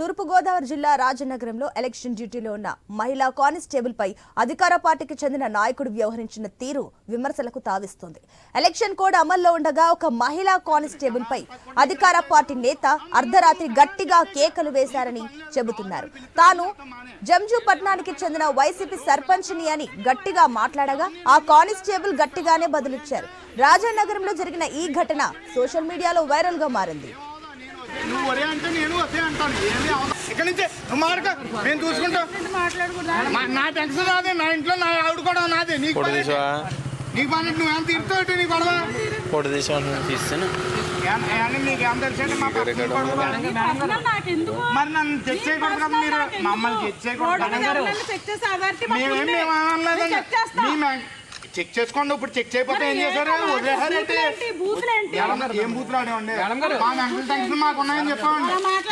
తూర్పుగోదావరి జిల్లా రాజనగరంలో ఎలక్షన్ డ్యూటీలో ఉన్న మహిళా కానిస్టేబుల్ పై అధికార పార్టీకి చెందిన నాయకుడు వ్యవహరించిన తీరు విమర్శలకు తావిస్తోంది. ఎలక్షన్ కోడ్ అమల్లో ఉండగా ఒక మహిళా కానిస్టేబుల్ పై అధికార పార్టీ నేత అర్ధరాత్రి గట్టిగా కేకలు వేశారని చెబుతున్నారు. తాను జంజు పట్నానికి చెందిన వైసీపీ సర్పంచ్ని అని గట్టిగా మాట్లాడగా ఆ కానిస్టేబుల్ గట్టిగానే బదులిచ్చారు. రాజానగరంలో జరిగిన ఈ ఘటన సోషల్ మీడియాలో వైరల్గా మారింది అదే అంటాను ఏమీ ఇక్కడి నుంచి నువ్వు మాడక నేను చూసుకుంటా. మా- నా టెన్షన్ నాది నా ఇంట్లో నా ఆవిడ కూడా నాది. నీకు ఫోటో పని తీసావా నీకు పని నువ్వేం తీరుతావు నీ గొడవ? ఫోటో తీసావా తీస్తాను. ఏం- ఏమని నీకు ఏం తెలిసండి మా పక్కన నీ గొడవ? మరి నన్ను చెక్ చేయకూడదు కదా మీరు మమ్మల్ని చెక్ చేయకూడదు కదా. మేమేం మేము అనలేదండి. మేము చెక్ చేసుకోండి. ఇప్పుడు చెక్ చేయకపోతే ఏం చేశారు? వదిలేసారంటే ఏం బూతులు ఆడేవండి మా మెంటల్ టెన్షన్ మాకు ఉన్నాయని చెప్పామండి. దాన్ని?